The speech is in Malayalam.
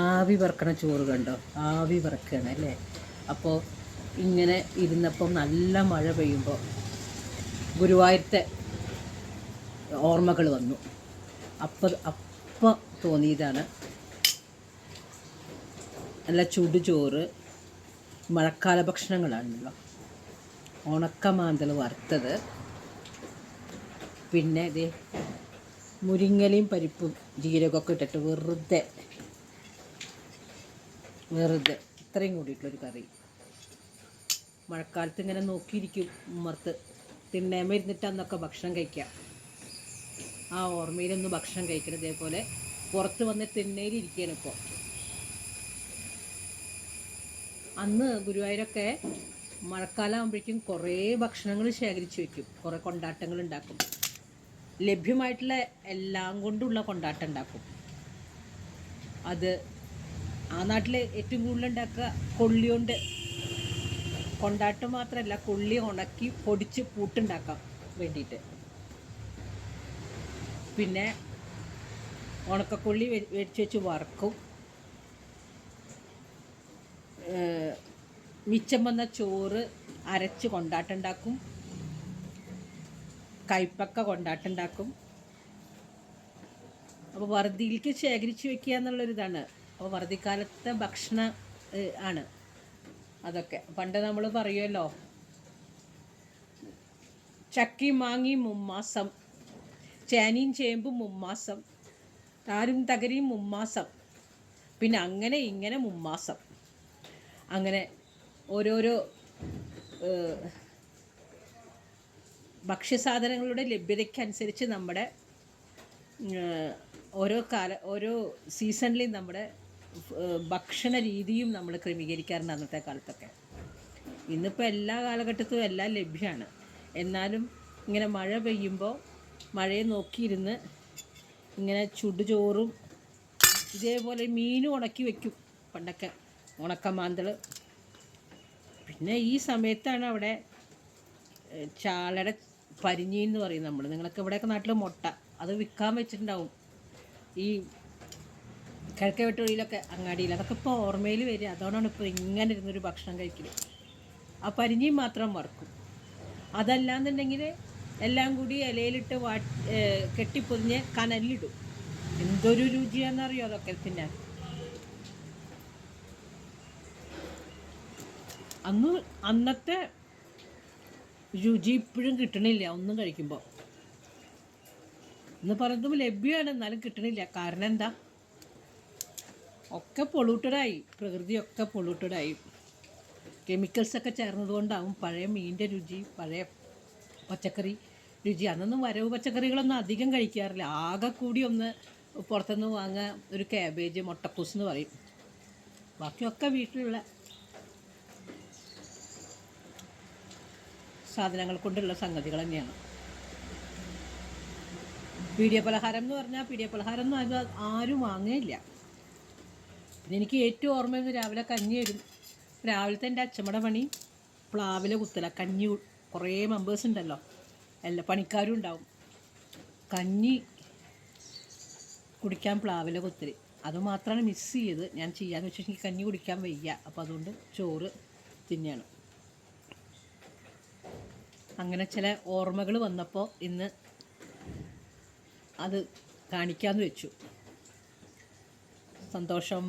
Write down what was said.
ആവി പറക്കണ ചോറ് കണ്ടോ? ആവി പറക്കുകയാണ് അല്ലേ? അപ്പോൾ ഇങ്ങനെ ഇരുന്നപ്പം നല്ല മഴ പെയ്യുമ്പോൾ ഗുരുവായൂരത്തെ ഓർമ്മകൾ വന്നു. അപ്പം അപ്പം തോന്നിയതാണ് നല്ല ചുടുചോറ് മഴക്കാല ഭക്ഷണങ്ങളാണല്ലോ. ഉണക്കമാന്തൽ വറുത്തത്. പിന്നെ ഇത് മുരിങ്ങലയും പരിപ്പും ജീരകമൊക്കെ ഇട്ടിട്ട് വെറുതെ വെറുതെ. ഇത്രയും കൂടിയിട്ടുള്ളൊരു കറി. മഴക്കാലത്ത് ഇങ്ങനെ നോക്കിയിരിക്കും ഉമ്മർത്ത്. തിണ്ണേമ ഇരുന്നിട്ട് അന്നൊക്കെ ഭക്ഷണം കഴിക്കാം. ആ ഓർമ്മയിലൊന്ന് ഭക്ഷണം കഴിക്കണം ഇതേപോലെ. പുറത്ത് വന്ന് തിണ്ണയിലിരിക്കുകയാണ് ഇപ്പോൾ അന്ന് ഗുരുവായൂരൊക്കെ മഴക്കാലം ആകുമ്പോഴേക്കും കുറേ ഭക്ഷണങ്ങൾ ശേഖരിച്ച് വയ്ക്കും കുറേ കൊണ്ടാട്ടങ്ങൾ ഉണ്ടാക്കും. ലഭ്യമായിട്ടുള്ള എല്ലാം കൊണ്ടുള്ള കൊണ്ടാട്ടം ഉണ്ടാക്കും. അത് ആ നാട്ടിൽ ഏറ്റവും കൂടുതൽ ഉണ്ടാക്കുക കൊള്ളി കൊണ്ട് കൊണ്ടാട്ടം മാത്രമല്ല കൊള്ളി ഉണക്കി പൊടിച്ച് പൂട്ടുണ്ടാക്കാൻ വേണ്ടിയിട്ട്. പിന്നെ ഉണക്കക്കൊള്ളി മേടിച്ച് വെച്ച് വറക്കും. മിച്ചം വന്ന ചോറ് അരച്ച് കൊണ്ടാട്ടുണ്ടാക്കും കൈപ്പക്ക കൊണ്ടാട്ടുണ്ടാക്കും അപ്പോൾ വറുതിയിലേക്ക് ശേഖരിച്ച് വെക്കുക എന്നുള്ളൊരിതാണ്. അപ്പോൾ വറുതിക്കാലത്തെ ഭക്ഷണ ആണ്. അതൊക്കെ. പണ്ട് നമ്മൾ പറയുമല്ലോ ചക്കി മാങ്ങി മുമ്മാസം ചേനയും ചേമ്പും മുമ്മാസം താരും തകരിയും മുമ്മാസം പിന്നെ അങ്ങനെ ഇങ്ങനെ മുമ്മാസം. അങ്ങനെ ഓരോരോ ഭക്ഷ്യസാധനങ്ങളുടെ ലഭ്യതയ്ക്കനുസരിച്ച് നമ്മുടെ ഓരോ കാല ഓരോ സീസണിലും നമ്മുടെ ഭക്ഷണ രീതിയും നമ്മൾ ക്രമീകരിക്കാറുണ്ട് അന്നത്തെ കാലത്തൊക്കെ. ഇന്നിപ്പോൾ എല്ലാ കാലഘട്ടത്തും എല്ലാം ലഭ്യമാണ് എന്നാലും ഇങ്ങനെ മഴ പെയ്യുമ്പോൾ മഴയെ നോക്കിയിരുന്ന് ഇങ്ങനെ ചുടുചോറും ഇതേപോലെ മീനും ഉണക്കി വെക്കും പണ്ടൊക്കെ ഉണക്കമാന്തൾ പിന്നെ ഈ സമയത്താണ് അവിടെ ചാളയുടെ പരിഞ്ഞി എന്ന് പറയും നമ്മൾ നിങ്ങളൊക്കെ ഇവിടെയൊക്കെ നാട്ടിൽ മുട്ട അത് വിൽക്കാൻ വെച്ചിട്ടുണ്ടാവും. ഈ കിഴക്കേ വെട്ടുവഴിയിലൊക്കെ അങ്ങാടിയിൽ. അതൊക്കെ ഇപ്പോൾ ഓർമ്മയിൽ വരിക. അതുകൊണ്ടാണ് ഇപ്പോൾ ഇങ്ങനെ ഇരുന്നൊരു ഭക്ഷണം കഴിക്കൽ ആ പരിഞ്ഞിയും മാത്രം വറക്കും അതല്ലാന്നുണ്ടെങ്കിൽ എല്ലാം കൂടി ഇലയിലിട്ട് വാ കെട്ടിപ്പൊതിഞ്ഞ് കനലിടും എന്തൊരു രുചിയാണെന്നറിയോ അതൊക്കെ തിന്നാൻ? അന്ന് അന്നത്തെ രുചി ഇപ്പോഴും കിട്ടണില്ല ഒന്നും കഴിക്കുമ്പോൾ എന്ന് പറയുന്നത് ലഭ്യമാണ് എന്നാലും കിട്ടണില്ല. കാരണം എന്താ? ഒക്കെ പൊളൂട്ടഡായി പ്രകൃതിയൊക്കെ പൊളൂട്ടഡായി കെമിക്കൽസ് ഒക്കെ ചേർന്നതുകൊണ്ടാവും പഴയ മീനിന്റെ രുചി പഴയ പച്ചക്കറി രുചി. അന്നൊന്നും വരവ് പച്ചക്കറികളൊന്നും അധികം കഴിക്കാറില്ല. ആകെ കൂടി ഒന്ന് പുറത്തുനിന്ന് വാങ്ങുക ഒരു ക്യാബേജ് മുട്ടക്കൂസ് എന്ന് പറയും. ബാക്കിയൊക്കെ വീട്ടിലുള്ള സാധനങ്ങൾ കൊണ്ടുള്ള സംഗതികൾ തന്നെയാണ്. പീഡിയ പലഹാരം എന്ന് പറഞ്ഞാൽ പീഡിയ പലഹാരം ഒന്നും ആരും വാങ്ങുകയില്ല പിന്നെ എനിക്ക് ഏറ്റവും ഓർമ്മ വരുന്നത് രാവിലെ കഞ്ഞി വരും രാവിലത്തെ എന്റെ അച്ഛമ്മയുടെ പണി പ്ലാവിലെ കുത്തല. കഞ്ഞി കുറേ മെമ്പേഴ്സ് ഉണ്ടല്ലോ. എല്ലാ പണിക്കാരും ഉണ്ടാവും. കഞ്ഞി കുടിക്കാൻ പ്ലാവിലെ കുത്തൽ. അതുമാത്രമാണ് മിസ് ചെയ്ത്. ഞാൻ വെച്ചാൽ എനിക്ക് കഞ്ഞി കുടിക്കാൻ വയ്യ. അപ്പോൾ അതുകൊണ്ട് ചോറ് തിന്നെയാണ് അങ്ങനെ ചില ഓർമ്മകൾ വന്നപ്പോൾ ഇന്ന് അത് കാണിക്കാമെന്ന് വെച്ചു. സന്തോഷം.